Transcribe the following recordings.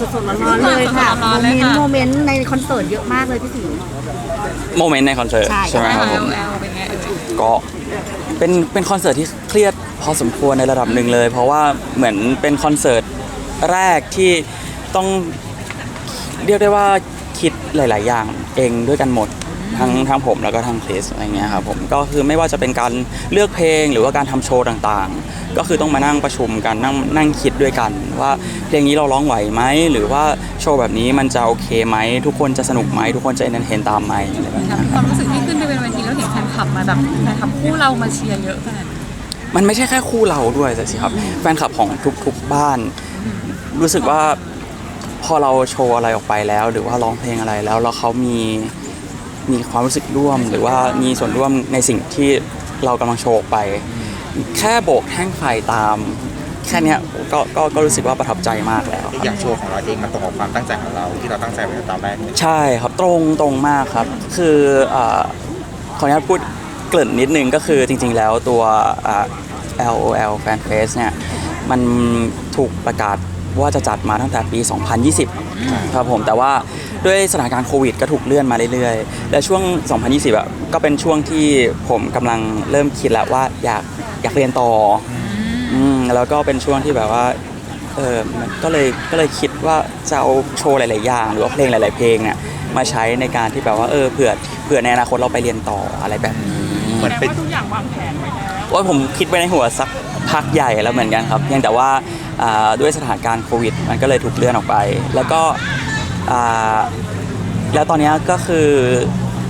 สดๆร้อนๆเลยค่ะสดๆร้โมอนๆเลยเมนค่ะต์โมเมนต์ในคอนเสิร์ตเยอะมากเลยพี่สิงห์ โมเมนต์ในคอนเสิร์ตใช่ ใช่ไหมครับผมแอลเป็นไงเอ่ยก็เป็นเป็นคอนเสิร์ตที่เครียดพอสมควรในระดับหนึ่งเลย เพราะว่าเหมือนเป็นคอนเสิร์ตแรกที่ต้องเรียกได้ว่าคิดหลาย ๆ อย่างเองด้วยกันหมดทั้งทั้งผมแล้วก็ทั้งคริสอะไรเงี้ยครับผมก็คือไม่ว่าจะเป็นการเลือกเพลงหรือว่าการทำโชว์ต่างๆ ก็คือต้องมานั่งประชุมกันนั่งนั่งคิดด้วยกัน ว่าเพลงนี้เราร้องไหวไหมหรือว่าโชว์แบบนี้มันจะโอเคไหมทุกคนจะสนุกไหมทุกคนจะเอนเตอร์เทนตามไหมอะไรแบบถามนี้ความรู้สึกที่ขึ้นไปเป็นเวทีแล้วเห็นแฟนคลับมาแบบแฟนคลับคู่เรามาเชียร์เยอะขนาดนี้มันไม่ใช่แค่คู่เราด้วยสิครับแฟนคลับของทุกๆบ้าน รู้สึกว่าพอเราโชว์อะไรออกไปแล้ว หรือว่าร้องเพลงอะไรแล้วแล้วเขามีมีความรู้สึกร่วม หรือว่ามีส่วนร่วมในสิ่งที่เรากำลังโชว์ออกไป แค่โบกแท่งไฟตาม แค่เนี้ยก็ก็ก็รู้สึกว่าประทับใจมากแล้วครับอย่างโชว์ของเราเองมันตรงกับความตั้งใจของเราที่เราตั้งใจไว้ในตอนแรกเลยใช่ครับตรงตรงมากครับ คือเอ่อขออนุญาตพูดเกริ่นนิดนึงก็คือจริงๆแล้วตัวอ่า LOL Fan Fest เนี่ยมันถูกประกาศว่าจะจัดมาตั้งแต่ปี 2020 ครับผมแต่ว่าด้วยสถานการณ์โควิดก็ถูกเลื่อนมาเรื่อยๆ และช่วง 2020อะก็เป็นช่วงที่ผมกำลังเริ่มคิดแล้วว่าอยาก อยากเรียนต่ออืมแล้วก็เป็นช่วงที่แบบว่าเออมันก็เลยก็เลยคิดว่าจะเอาโชว์หลาย ๆ อย่าง หรือว่าเพลงหลาย ๆ เพลงเนี่ยมาใช้ในการที่แบบว่าเออเผื่อเผื่อในอนาคตเราไปเรียนต่ออะไรแบบนี้เหมือนเป็นว่าผมคิดไว้ในหัวสักพักใหญ่แล้วเหมือนกันครับเพียงแต่ว่าอ่าด้วยสถานการณ์โควิด มันก็เลยถูกเลื่อนออกไป แล้วก็อ่าแล้วตอนเนี้ยก็คือ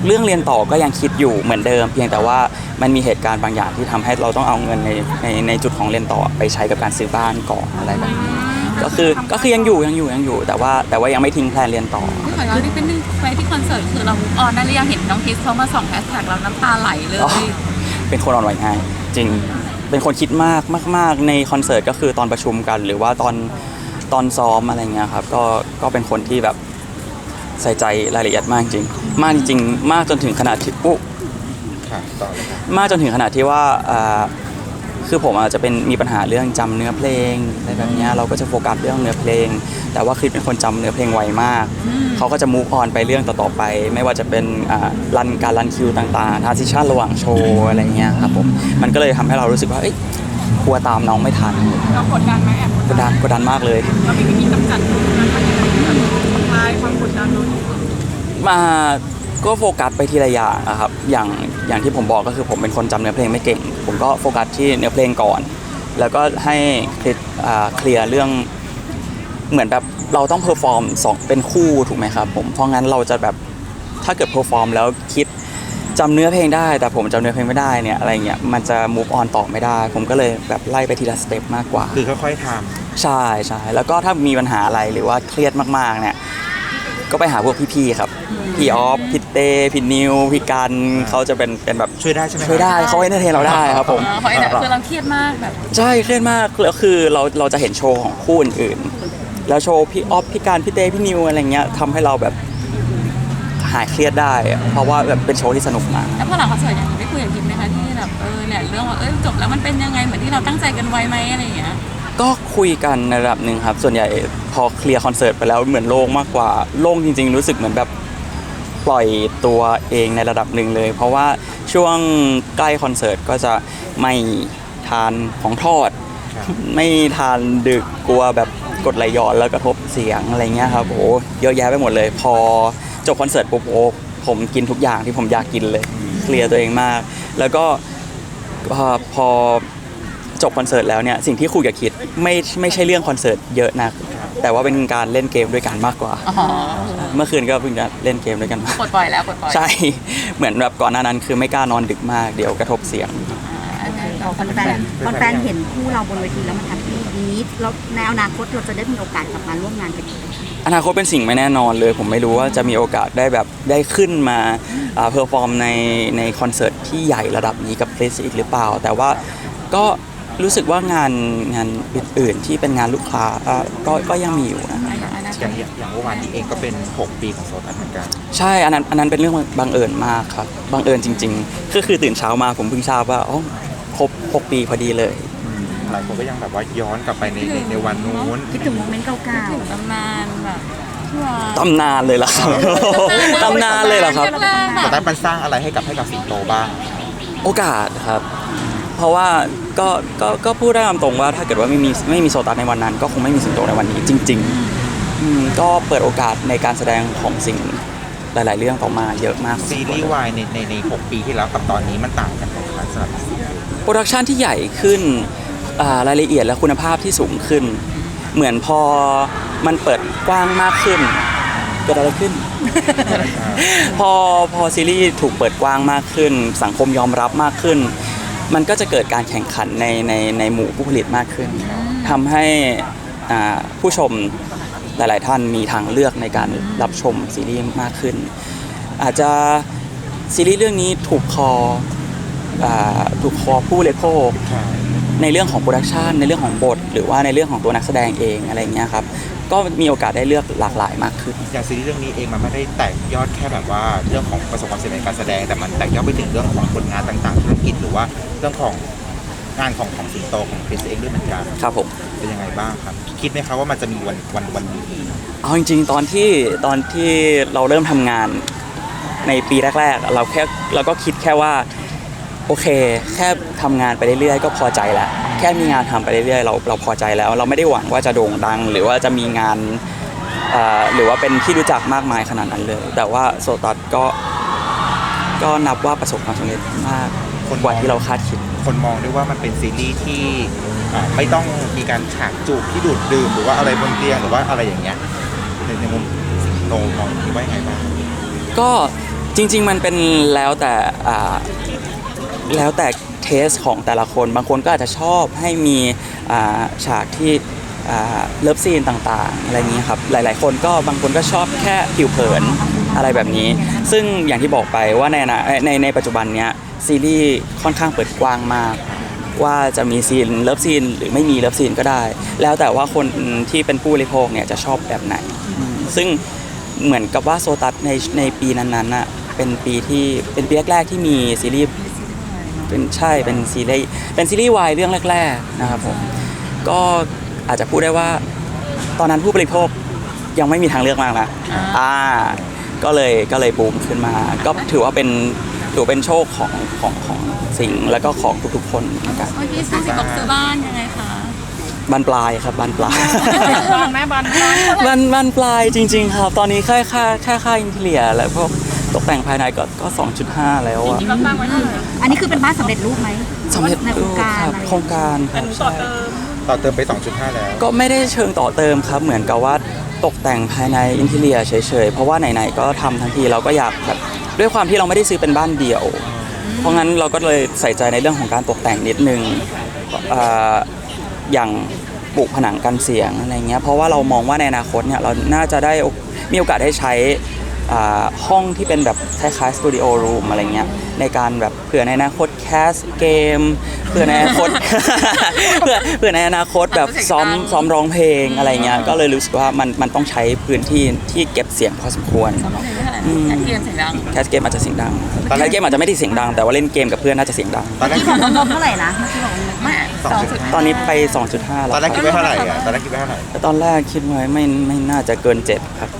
เรื่องเรียนต่อก็ยังคิดอยู่เหมือนเดิม เพียงแต่ว่ามันมีเหตุการณ์บางอย่างที่ทำให้เราต้องเอาเงินในในในจุดของเรียนต่อไปใช้กับการซื้อบ้านก่อนอะไรแบบนี้ก็คือก็คือยังอยู่ยังอยู่ยังอยู่ แต่ว่าแต่ว่ายังไม่ทิ้งแพลนเรียนต่อที่ขอย้อนนิดนึงไปที่คอนเสิร์ตคือเราออนได้หรือยังเห็นน้องคิสเขามาส่องแฮชแท็กเราน้ำตาไหลเลยอ๋อเป็นคนอ่อนไหวง่ายจริงเป็นคนคิดมากมาก ๆ ในคอนเสิร์ตก็คือตอนประชุมกัน หรือว่าตอนตอนซ้อมอะไรเงี้ยครับก็ก็เป็นคนที่แบบ ใส่ใจรายละเอียดมากจริง มากจริงๆมากจนถึงขนาดที่อุ๊ค่ะต่อเลยครับมากจนถึงขนาดที่ว่าอ่าคือผมอาจจะเป็นมีปัญหาเรื่องจำเนื้อเพลงอะไรแบบเนี้ยเราก็จะโฟกัสเรื่องเนื้อเพลง แต่ว่าคือเป็นคนจำเนื้อเพลงไวมาก เขาก็จะมูฟออนไปเรื่องต่อๆไป ไม่ว่าจะเป็นอ่ารันการรันคิวต่างๆทาร์ซิชันระหว่างโชว์อะไรเงี้ยครับผมมันก็เลยทำให้เรารู้สึกว่าเอ้ยกลัวตามน้องไม่ทันเรากดดันไหมแอบกดดันกดดันมากเลย เรามีวิธีกำจัดคลาย ความกดดันเรามาก็โฟกัสไปทีละอย่างอะครับอย่างอย่างที่ผมบอกก็คือผมเป็นคนจำเนื้อเพลงไม่เก่ง ผมก็โฟกัสที่เนื้อเพลงก่อน แล้วก็ให้คลิปอ่าเคลียร์เรื่องเหมือนแบบเราต้องเพอร์ฟอร์มสองเป็นคู่ถูกไหมครับผมเพราะงั้นเราจะแบบถ้าเกิดเพอร์ฟอร์มแล้วคิดจำเนื้อเพลงได้ แต่ผมจำเนื้อเพลงไม่ได้เนี่ยอะไรเงี้ยมันจะ move on ต่อไม่ได้ ผมก็เลยแบบไล่ไปทีละสเต็ปมากกว่า คือค่อยๆทใช่ใช่แล้วก็ถ้ามีปัญหาอะไรหรือว่าเครียดมากๆเนี่ย ก็ไปหาพวกพี่ๆครับพี่ออฟพี่เต้พี่นิวพี่กันเขาจะเป็นเป็นแบบำช่วยได้ใช่ไหมช่วยได้เขาเอนเตอร์เทนเราได้ครับผมเพราะไอ้เนี่ยคือเราเครียดมากแบบใช่เครียดมากแล้วคือเราเราจะเห็นโชว์ของคู่อื่นๆแล้วโชว์พี่ออฟพี่การพี่เต้พี่นิวอะไรเงี้ยทำให้เราแบบหายเครียดได้อะเพราะว่าแบบเป็นโชว์ที่สนุกมากแล้วพอหลังคอนเสิร์ตอย่างนี้ได้คุยกับคิมไหมคะที่แบบเออเนี่ยเรื่องว่าเออจบแล้วมันเป็นยังไงเหมือนที่เราตั้งใจกันไว้ไหมอะไรอย่างเงี้ย ก็คุยกันในระดับหนึ่งครับ ส่วนใหญ่พอเคลียร์คอนเสิร์ตไปแล้วเหมือนโล่งมากกว่าโล่งจริง ๆ รู้สึกเหมือนแบบปล่อยตัวเองในระดับหนึ่งเลย เพราะว่าช่วงใกล้คอนเสิร์ตก็จะไม่ทานของทอด ไม่ทานดึกกลัวแบบกดไหลย้อนแล้วกระทบเสียงอะไรเงี้ยครับโอ้เยอะแยะไปหมดเลย พอจบคอนเสิร์ตปุ๊บโอ้ผมกินทุกอย่างที่ผมอยากกินเลยเคลียร์ตัวเองมาก แล้วก็พอพอ จบคอนเสิร์ตแล้วเนี่ยสิ่งที่คุยกับคิดไม่ไม่ใช่เรื่องคอนเสิร์ตเยอะนัก แต่ว่าเป็นการเล่นเกมด้วยกันมากกว่า อ๋อเมื่อคืนก็เพิ่งจะเล่นเกมด้วยกันมาปลดปล่อยแล้วปลดปล่อยใช่ เหมือนแบบก่อนหน้านั้นคือไม่กล้านอนดึกมากเดี๋ยวกระทบเสียงพอแฟนๆแฟนๆเห็นคู่เราบนเวทีแล้วมันแฮปปี้ดีแล้วในอนาคตเราจะได้มีโอกาสกลับมาร่วมงานกันอีกไหมอนาคตเป็นสิ่งไม่แน่นอนเลย ผมไม่รู้ว่าจะมีโอกาสได้แบบได้ขึ้นมาเพอร์ฟอร์มในในคอนเสิร์ตที่ใหญ่ระดับนี้กับเพลสอีกหรือเปล่า แต่ว่าก็ รู้สึกว่างานงานอื่นๆที่เป็นงานลูกค้าอะก็ก็ยังมีอยู่นะอย่างอย่างเมื่อวานนี้เองก็เป็น 6 ปีของโซตัสเหมือนกัน ใช่อันนั้นอันนั้นเป็นเรื่องบังเอิญมากครับบังเอิญจริงๆก็คือตื่นเช้ามาผมเพิ่งทราบว่าอ๋อครบ6ปีพอดีเลย หลายคนก็ยังแบบว่าย้อนกลับไปในในในวันนู้น คิดถึงโมเมนต์เก่าถึงตำนานแบบที่ว่าตำนานเลยเหรอครับตำนานเลยเหรอครับแรกๆแต่อะได้มันสร้างอะไรให้กับให้กับสิงโตบ้าง โอกาสครับ เพราะว่าก็ก็ก็พูดได้ตามตรงว่า ถ้าเกิดว่าไม่มีไม่มีโซตัสในวันนั้น ก็คงไม่มีสิงโตในวันนี้จริงๆอืมก็เปิดโอกาสในการแสดงของสิ่งหลาย ๆ เรื่องต่อมาเยอะมาก ซีรีส์วายในในในหกปีที่แล้วกับตอนนี้มันต่างกันไหมครับสำหรับโปรดักชันที่ใหญ่ขึ้นอ่ารายละเอียดและคุณภาพที่สูงขึ้น เหมือนพอมันเปิดกว้างมากขึ้น เกิดอะไรขึ้น พอพอซีรีส์ถูกเปิดกว้างมากขึ้น สังคมยอมรับมากขึ้น มันก็จะเกิดการแข่งขันในในในหมู่ผู้ผลิตมากขึ้นทำให้อ่าผู้ชมหลาย ๆ ท่านมีทางเลือกในการรับชมซีรีส์มากขึ้น อาจจะซีรีส์เรื่องนี้ถูกคออ่าถูกคอผู้บริโภคในเรื่องของโปรดักชันในเรื่องของบท หรือว่าในเรื่องของตัวนักแสดงเองอะไรอย่างเงี้ยครับ ก็มีโอกาสได้เลือกหลากหลายมากขึ้น อย่างซีรีส์เรื่องนี้เองมันไม่ได้แตกยอดแค่แบบว่าเรื่องของประสบความสำเร็จในการแสดงแต่มันแตกยอดไปถึงเรื่องของผลงานต่างๆธุรกิจหรือว่าเรื่องของงานของของสิงโตของคริสเองด้วยเหมือนกันครับผมเป็นยังไงบ้างครับ คิดไหมครับว่ามันจะมีวันวันวันนี้เอาจริง ๆ ตอนที่ตอนที่เราเริ่มทำงานในปีแรก ๆ เราแค่เราก็คิดแค่ว่า โอเค แค่ทำงานไปเรื่อยๆ ก็พอใจแล้ว แค่มีงานทำไปเรื่อยๆ เราเราพอใจแล้ว เราไม่ได้หวังว่าจะโด่งดัง หรือว่าจะมีงานเอ่อหรือว่าเป็นที่รู้จักมากมายขนาดนั้นเลย แต่ว่าโซตัสก็ก็นับว่าประสบความสำเร็จมากกว่าที่เราคาดคิด คนมองด้วยว่ามันเป็นซีรีส์ที่อ่าไม่ต้องมีการฉากจูบที่ดูดดื่มหรือว่าอะไรบนเตียงหรือว่าอะไรอย่างเงี้ยในในมุมสิงโตมองคิดว่ายังไงบ้างก็จริง ๆ มันเป็นแล้วแต่อ่า แล้วแต่เทสของแต่ละคน บางคนก็อาจจะชอบให้มีฉากที่เลิฟซีนต่างๆ อะไรนี้ครับ หลาย ๆ คนก็บางคนก็ชอบแค่ผิวเผินอะไรแบบนี้ ซึ่งอย่างที่บอกไปว่าในนาในในปัจจุบันเนี้ยซีรีส์ค่อนข้างเปิดกว้างมาก ว่าจะมีซีนเลิฟซีนหรือไม่มีเลิฟซีนก็ได้ แล้วแต่ว่าคนที่เป็นผู้บริโภคเนี่ยจะชอบแบบไหน ซึ่งเหมือนกับว่าโซตัสในในปีนั้นๆน่ะเป็นปีที่เป็นปีแรกๆที่มีซีรีส์ เป็นใช่เป็นซีรีส์เป็นซีรีส์วายเรื่องแรก ๆนะครับผมก็อาจจะพูดได้ว่า ตอนนั้นผู้บริโภคยังไม่มีทางเลือกมากนะอ่าก็เลยก็เลยบูมขึ้นมา ก็ถือว่าเป็นถือว่าเป็นโชคของของของสิงห์แล้วก็ของทุกๆคนเหมือนกันเมื่อกี้ซื้อสิบบอกซื้อบ้านยังไงคะบานปลายครับบานปลายบ้านแม่บ้านบ้านบานบานปลายจริง ๆ ครับ ตอนนี้แค่ค่าแค่ค่าอินเทียและพวก ตกแต่งภายในก็ก็ 2.5 แล้วอะเราตั้งไว้เท่าไหร่ๆอันนี้คือเป็นบ้านสำเร็จรูปไหมสำเร็จในโครงการครับอะไรโครงการครับใช่ต่อเติมไป 2.5 แล้ว ก็ไม่ได้เชิงต่อเติมครับ เหมือนกับว่าตกแต่งภายในอินเทียเฉยๆ เพราะว่าไหนๆก็ทำทั้งทีเราก็อยากแบบด้วยความที่เราไม่ได้ซื้อเป็นบ้านเดี่ยว เพราะงั้นเราก็เลยใส่ใจในเรื่องของการตกแต่งนิดนึงเอ่ออย่างปลูกผนังกันเสียงอะไรเงี้ยเพราะว่าเรามองว่าในอนาคตเนี่ยเราน่าจะได้มีโอกาสได้ใช้อ่า ห้องที่เป็นแบบคล้ายๆสตูดิโอรูมอะไรเงี้ยในการแบบเผื่อในอนาคตแคสเกมเผื่อในอนาคตเผื่อเผื่อในอนาคตแบบซ้อมซ้อมร้องเพลงอะไรเงี้ยก็เลยรู้สึกว่ามันมันต้องใช้พื้นที่ที่เก็บเสียงพอสมควรสำหรับเพลงเท่าไหร่แอดเกมเสียงดังแคสเกมอาจจะเสียงดังตอนแรแคกสเกมอาจจะไม่ได้เสียงดังแต่ว่าเล่นเกมกับเพื่อนน่าจะเสียงดังตอนแรกที่ของนนท์เท่าไหร่นะเมื่อกี้บอกว่าไม่สองจุดตอนนี้ไป 2.5แล้วตอนแรกคคิดรับไว้เท่าไหร่อะตอนแรกคิดไว้เท่าไหร่แต่ตอนแรกคิดไว้ไม่ไม่น่าจะเกิน7ครับ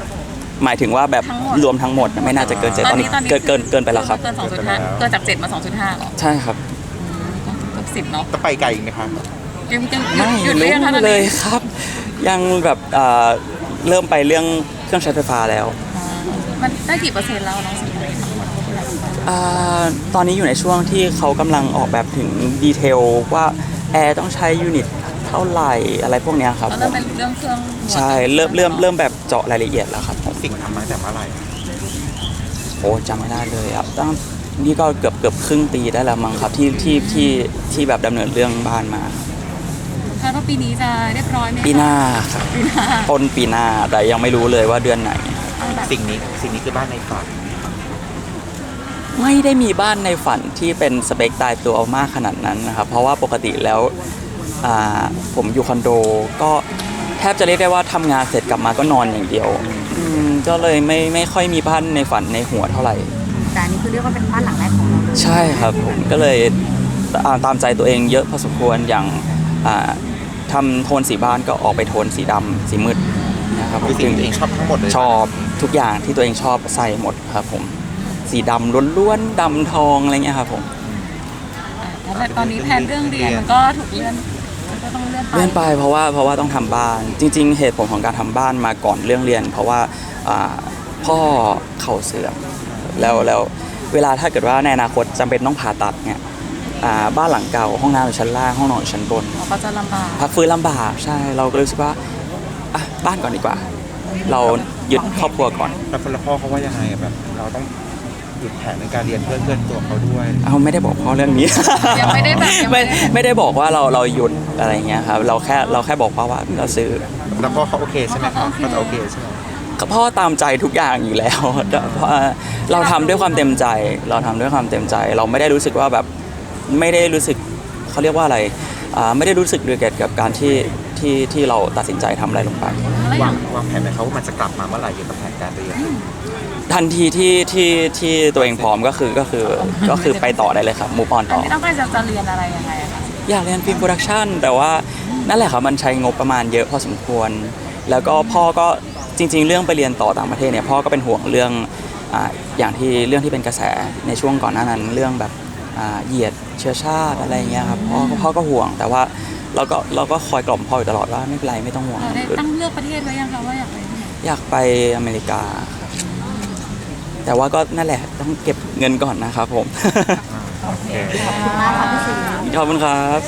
หมายถึงว่าแบบรวมทั้งหมดไม่น่าจะเกิน7ตอนนี้เกินเกินเกินไปแล้วครับ เกินสองจุดห้าเกินจากเจ็ดมาสองจุดห้าหรอใช่ครับ เกือบสิบเนาะจะไปไกลอีกไหมครับยังยังไม่หยุดหรือยังคะตอนเลนี้ยครับ ยังแบบเอ่อเริ่มไปเรื่องเครื่องใช้ไฟฟ้าแล้วมันได้กี่เปอร์เซ็นต์แล้วน้องสิงห์ทั้งหมดอ่าตอนนี้อยู่ในช่วงที่เขากำลังออกแบบถึงดีเทลว่าแอร์ต้องใช้ยูนิตเท่าไหร่อะไรพวกเนี้ยครับแล้วผเริ่มมเป็นเรื่องเครื่องใช่เริ่มเริ่มเริ่มแบบเจาะรายละเอียดแล้วครับผม สิ่งทำมาตั้งแต่เมื่อไหร่โอ้จำไม่ได้เลยอะตั้งนี่ก็เกือบเกือบครึ่งปีได้แล้วมั้งครับที่ที่ที่ที่แบบดำเนินเรื่องบ้านมา คาดว่าปีนี้จะเรียบร้อยไหมคะปีหน้าครับปีหน้าต้นปีหน้าแต่ยังไม่รู้เลยว่าเดือนไหน เอาแบบสิ่งนี้สิ่งนี้คือบ้านในฝันไม่ได้มีบ้านในฝันที่เป็นสเปคตายตัวมากขนาดนั้นนะครับ เพราะว่าปกติแล้วอ่าผมอยู่คอนโดก็แทบจะเรียกได้ว่าทำงานเสร็จกลับมาก็นอนอย่างเดียว อืมก็เลยไม่ไม่ค่อยมีบ้านในฝันในหัวเท่าไหร่ แต่อันนี้คือเรียกว่าเป็นบ้านหลังแรกของเราเลยใช่ครับผมก็เลยตามตามใจตัวเองเยอะพอสมควรอย่างอ่าทำโทนสีบ้านก็ออกไปโทนสีดำสีมืดนะครับคือสิ่งที่ตัวเองชอบทั้งหมดเลยชอบทุกอย่างที่ตัวเองชอบใส่หมดครับผม สีดำล้วนๆดำทองอะไรเงี้ยครับผมแต่ตอนนี้แผนเรื่องเรียนมันก็ถูกเลื่อนมัน ก็ต้องเลื่อนไปเลื่อนไปเพราะว่าเพราะว่าต้องทำบ้าน จริง ๆ เหตุผลของการทำบ้านมาก่อนเรื่องเรียน เพราะว่าอ่าพ่อเข่าเสื่อมแล้วแล้วเวลาถ้าเกิดว่าในอนาคตจำเป็นต้องผ่าตัดเนี่ยอ่าบ้านหลังเก่าห้องน้ำอยู่ชั้นล่างห้องนอนอยู่ชั้นบนเราก็จะลำบากพักฟื้นลำบากใช่เราก็รู้สึกว่าอะบ้านก่อนดีกว่า เรายึดครอบครัวก่อนแล้วคนละพ่อเขาว่ายังไงอะแบบเราต้อง หยุดแผนในการเรียนเพื่อเพื่อนตัวเขาด้วย เอาไม่ได้บอกพ่อเรื่องนี้ ยังไม่ได้แบบยังไม่ไม่ได้ ไม่ได้บอกว่าเราเราหยุดอะไรเงี้ยครับเราแค่เราแค่บอกพ่อว่าเราซื้อแล้วพ่อเขาโอเคใช่ไหมครับเขาจะโอเคใช่ไหมก็พ่อตามใจทุกอย่างอยู่แล้วเพราะเราทำด้วยความเต็มใจ เราทำด้วยความเต็มใจ เราไม่ได้รู้สึกว่าแบบไม่ได้รู้สึกเขาเรียกว่าอะไรอ่าไม่ได้รู้สึกเดือดกับการที่ ที่ที่เราตัดสินใจทำอะไรลงไปแล้วอวาย่างงวางแผนไหมเขาว่ามันจะกลับมาเมื่อไหร่เกี่ยวกับแผนการเรียนทันทีที่ที่ที่ตัวเองพร้อมก็คือก็คือก็คือไปต่อได้เลยครับมูฟออนอันต่อ นี้ต้องการจะจะเรียนอะไรยังไงอะคะอยากเรียนฟิล์มโปรดักชันแต่ว่านั่นแหละครับมันใช้งบประมาณเยอะพอสมควร แล้วก็พ่อก็จริง ๆ เรื่องไปเรียนต่อต่างประเทศเนี่ยพ่อก็เป็นห่วงเรื่องอ่าอย่างที่เรื่องที่เป็นกระแสในช่วงก่อนหน้านั้น เรื่องแบบอ่าเหยียดเชื้อชาติอะไรเงี้ยครับพ่อก็พ่อก็ห่วง แต่ว่า เราก็เราก็คอยกล่อมพ่ออยู่ตลอดว่าไม่เป็นไรไม่ต้องห่วง เราได้ตั้งเลือกประเทศไว้ยังคะว่าอยากไปที่ไหนอยากไปอเมริกาครับแต่ว่าก็นั่นแหละต้องเก็บเงินก่อนนะครับผม โอเค ขอบคุณมากค่ะพี่สีขอบคุณครับ